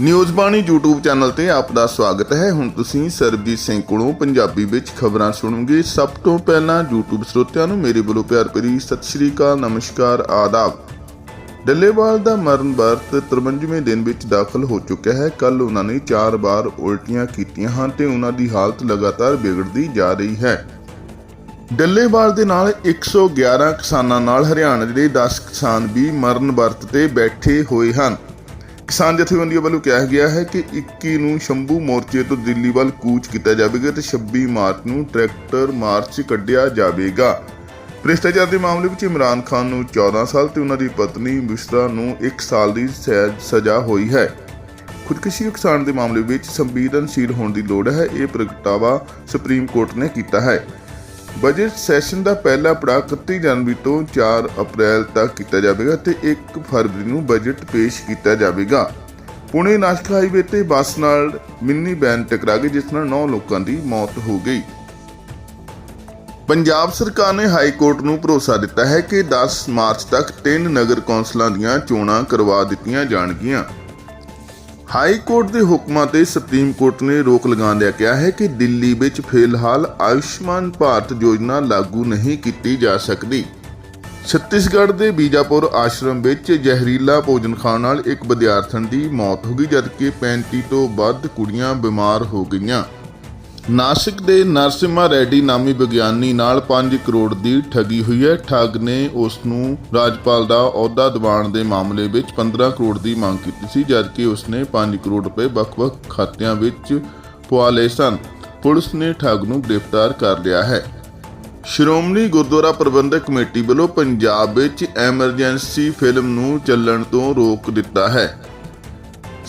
News ਬਾਣੀ YouTube channel ਤੇ ਆਪ ਦਾ ਸਵਾਗਤ ਹੈ। ਹੁਣ ਤੁਸੀਂ ਸਰਬਜੀਤ ਸਿੰਘ ਕੋਲੋਂ ਪੰਜਾਬੀ ਵਿੱਚ ਖਬਰਾਂ ਸੁਣੋਗੇ। ਸਭ ਤੋਂ ਪਹਿਲਾਂ YouTube ਸਰੋਤਿਆਂ ਨੂੰ ਮੇਰੇ ਵੱਲੋਂ ਪਿਆਰ ਭਰੀ ਸਤਿ ਸ਼੍ਰੀ ਅਕਾਲ, ਨਮਸਕਾਰ, ਆਦਾਬ। ਡੱਲੇਵਾਲ ਦਾ ਮਰਨ ਵਰਤ 53ਵੇਂ ਦਿਨ ਵਿੱਚ ਦਾਖਲ ਹੋ ਚੁੱਕਿਆ ਹੈ। ਕੱਲ ਉਹਨਾਂ ਨੇ 4 ਵਾਰ ਉਲਟੀਆਂ ਕੀਤੀਆਂ ਹਨ ਤੇ ਉਹਨਾਂ ਦੀ ਹਾਲਤ ਲਗਾਤਾਰ ਵਿਗੜਦੀ ਜਾ ਰਹੀ ਹੈ। ਡੱਲੇਵਾਲ ਦੇ ਨਾਲ 111 ਕਿਸਾਨਾਂ ਨਾਲ ਹਰਿਆਣਾ ਦੇ 10 ਕਿਸਾਨ ਵੀ ਮਰਨ ਵਰਤ ਤੇ ਬੈਠੇ ਹੋਏ ਹਨ। ਕਿਸਾਨ ਜਥੇਬੰਦੀਆਂ ਵੱਲੋਂ ਕਿਹਾ ਗਿਆ ਹੈ ਕਿ 21 ਨੂੰ ਸ਼ੰਭੂ ਮੋਰਚੇ ਤੋਂ ਦਿੱਲੀ ਵੱਲ ਕੂਚ ਕੀਤਾ ਜਾਵੇਗਾ ਤੇ 26 ਮਾਰਚ ਨੂੰ ਟਰੈਕਟਰ ਮਾਰਚ ਕੱਢਿਆ ਜਾਵੇਗਾ। ਭ੍ਰਿਸ਼ਟਾਚਾਰ ਦੇ ਮਾਮਲੇ ਵਿੱਚ ਇਮਰਾਨ ਖਾਨ ਨੂੰ 14 ਸਾਲ ਤੇ ਉਹਨਾਂ ਦੀ ਪਤਨੀ ਮਿਸ਼ਰਾ ਨੂੰ 1 ਸਾਲ ਦੀ ਸੈ- ਸਜ਼ਾ ਹੋਈ ਹੈ। ਖੁਦਕੁਸ਼ੀ ਕਿਸਾਨ ਦੇ ਮਾਮਲੇ ਵਿੱਚ ਸੰਵੇਦਨਸ਼ੀਲ ਹੋਣ ਦੀ ਲੋੜ ਹੈ, ਇਹ ਪ੍ਰਗਟਾਵਾ ਸੁਪਰੀਮ ਕੋਰਟ ਨੇ ਕੀਤਾ ਹੈ। ਬਜਟ ਸੈਸ਼ਨ ਦਾ ਪਹਿਲਾ ਪੜਾਅ 31 ਜਨਵਰੀ ਤੋਂ 4 ਅਪ੍ਰੈਲ ਤੱਕ ਕੀਤਾ ਜਾਵੇਗਾ ਤੇ 1 ਫਰਵਰੀ ਨੂੰ ਬਜਟ ਪੇਸ਼ ਕੀਤਾ ਜਾਵੇਗਾ। ਪੁਣੇ ਨਾਸ਼ਕ ਹਾਈਵੇ ਤੇ ਬੱਸ ਨਾਲ ਮਿੰਨੀ ਬੈਨ ਟਕਰਾ ਗਈ, ਜਿਸ ਨਾਲ 9 ਲੋਕਾਂ ਦੀ ਮੌਤ ਹੋ ਗਈ। ਪੰਜਾਬ ਸਰਕਾਰ ਨੇ ਹਾਈ ਕੋਰਟ ਨੂੰ ਭਰੋਸਾ ਦਿੱਤਾ ਹੈ ਕਿ 10 ਮਾਰਚ ਤੱਕ ਤਿੰਨ ਨਗਰ ਕੌਂਸਲਾਂ ਦੀਆਂ ਚੋਣਾਂ ਕਰਵਾ ਦਿੱਤੀਆਂ ਜਾਣਗੀਆਂ। ਹਾਈ ਕੋਰਟ ਦੇ ਹੁਕਮਾਂ ਤੇ ਸੁਪਰੀਮ ਕੋਰਟ ਨੇ ਰੋਕ ਲਗਾਉਂਦਿਆਂ ਕਿਹਾ ਹੈ ਕਿ ਦਿੱਲੀ ਵਿੱਚ ਫਿਲਹਾਲ ਆਯੁਸ਼ਮਾਨ ਭਾਰਤ ਯੋਜਨਾ ਲਾਗੂ ਨਹੀਂ ਕੀਤੀ ਜਾ ਸਕਦੀ। ਛੱਤੀਸਗੜ੍ਹ ਦੇ ਬੀਜਾਪੁਰ ਆਸ਼ਰਮ ਵਿੱਚ ਜ਼ਹਿਰੀਲਾ ਭੋਜਨ ਖਾਣ ਨਾਲ ਇੱਕ ਵਿਦਿਆਰਥਣ ਦੀ ਮੌਤ ਹੋ ਗਈ, ਜਦਕਿ 35 ਤੋਂ ਵੱਧ ਕੁੜੀਆਂ ਬਿਮਾਰ ਹੋ ਗਈਆਂ। ਨਾਸਿਕ ਦੇ ਨਰਸਿਮਾ ਰੈਡੀ ਨਾਮੀ ਵਿਗਿਆਨੀ ਨਾਲ 5 ਕਰੋੜ ਦੀ ਠੱਗੀ ਹੋਈ ਹੈ। ਠੱਗ ਨੇ ਉਸ ਨੂੰ ਰਾਜਪਾਲ ਦਾ ਅਹੁਦਾ ਦਿਵਾਉਣ ਦੇ ਮਾਮਲੇ ਵਿੱਚ 15 ਕਰੋੜ ਦੀ ਮੰਗ ਕੀਤੀ ਸੀ, ਜਦਕਿ ਉਸ ਨੇ 5 ਕਰੋੜ ਰੁਪਏ ਵੱਖ-ਵੱਖ ਖਾਤਿਆਂ ਵਿੱਚ ਪਵਾ ਲਏ ਸਨ। ਪੁਲਿਸ ਨੇ ਠੱਗ ਨੂੰ ਗ੍ਰਿਫਤਾਰ ਕਰ ਲਿਆ ਹੈ। ਸ਼੍ਰੋਮਣੀ ਗੁਰਦੁਆਰਾ ਪ੍ਰਬੰਧਕ ਕਮੇਟੀ ਵੱਲੋਂ ਪੰਜਾਬ ਵਿੱਚ ਐਮਰਜੈਂਸੀ ਫਿਲਮ ਨੂੰ ਚੱਲਣ ਤੋਂ ਰੋਕ ਦਿੱਤਾ ਹੈ।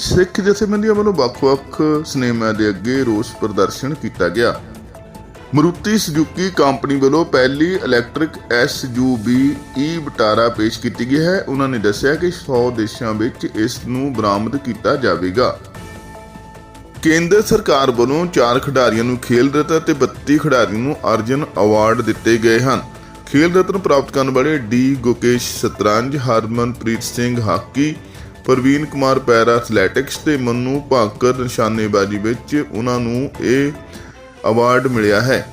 ਸਿੱਖ ਜਥੇਬੰਦੀਆਂ ਵੱਲੋਂ ਵੱਖ-ਵੱਖ ਸਿਨੇਮਾ ਦੇ ਅੱਗੇ ਰੋਸ ਪ੍ਰਦਰਸ਼ਨ ਕੀਤਾ ਗਿਆ। ਮਰੂਤੀ ਸੁਜ਼ੂਕੀ ਕੰਪਨੀ ਵੱਲੋਂ ਪਹਿਲੀ ਇਲੈਕਟ੍ਰਿਕ ਐਸਯੂਵੀ ਈ ਵਟਾਰਾ ਪੇਸ਼ ਕੀਤੀ ਗਈ ਹੈ। ਉਹਨਾਂ ਨੇ ਦੱਸਿਆ ਕਿ 100 ਦੇਸ਼ਾਂ ਵਿੱਚ ਇਸ ਨੂੰ ਬਰਾਮਦ ਕੀਤਾ ਜਾਵੇਗਾ। ਕੇਂਦਰ ਸਰਕਾਰ ਵੱਲੋਂ 4 ਖਿਡਾਰੀਆਂ ਨੂੰ ਖੇਲ ਰਤਨ ਤੇ 32 ਖਿਡਾਰੀਆਂ ਨੂੰ ਅਰਜਨ ਅਵਾਰਡ ਦਿੱਤੇ ਗਏ ਹਨ। ਖੇਲ ਰਤਨ ਪ੍ਰਾਪਤ ਕਰਨ ਵਾਲੇ D Gukesh ਸਤਰੰਜ, Harmanpreet Singh hockey Praveen Kumar para athletics ਤੇ ਮਨੂ ਭਾਕਰ ਨਿਸ਼ਾਨੇਬਾਜ਼ੀ ਵਿੱਚ ਉਹਨਾਂ ਨੂੰ ਇਹ ਅਵਾਰਡ ਮਿਲਿਆ ਹੈ।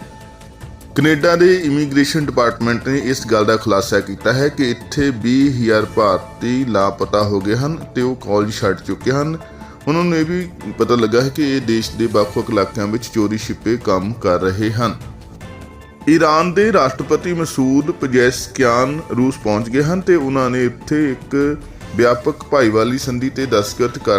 ਕੈਨੇਡਾ ਦੇ ਇਮੀਗ੍ਰੇਸ਼ਨ ਡਿਪਾਰਟਮੈਂਟ ਨੇ ਇਸ ਗੱਲ ਦਾ ਖੁਲਾਸਾ ਕੀਤਾ ਹੈ ਕਿ ਇੱਥੇ 20000 ਭਾਰਤੀ ਲਾਪਤਾ ਹੋ ਗਏ ਹਨ ਤੇ ਉਹ ਕਾਲਜ ਛੱਡ ਚੁੱਕੇ ਹਨ। ਉਹਨਾਂ ਨੂੰ ਇਹ ਵੀ ਪਤਾ ਲੱਗਾ ਹੈ ਕਿ ਇਹ ਦੇਸ਼ ਦੇ ਵੱਖ-ਵੱਖ ਇਲਾਕਿਆਂ ਵਿੱਚ ਚੋਰੀ ਛਿਪੇ ਕੰਮ ਕਰ ਰਹੇ ਹਨ। ਈਰਾਨ ਦੇ ਰਾਸ਼ਟਰਪਤੀ ਮਸੂਦ ਪਜੈਸਕਿਆਨ ਰੂਸ ਪਹੁੰਚ ਗਏ ਹਨ ਤੇ ਉਹਨਾਂ ਨੇ ਇੱਥੇ ਇੱਕ ਵਿਆਪਕ ਭਾਈਵਾਲੀ ਸੰਧੀ ਤੇ ਦਸਤਖਤ ਕਰ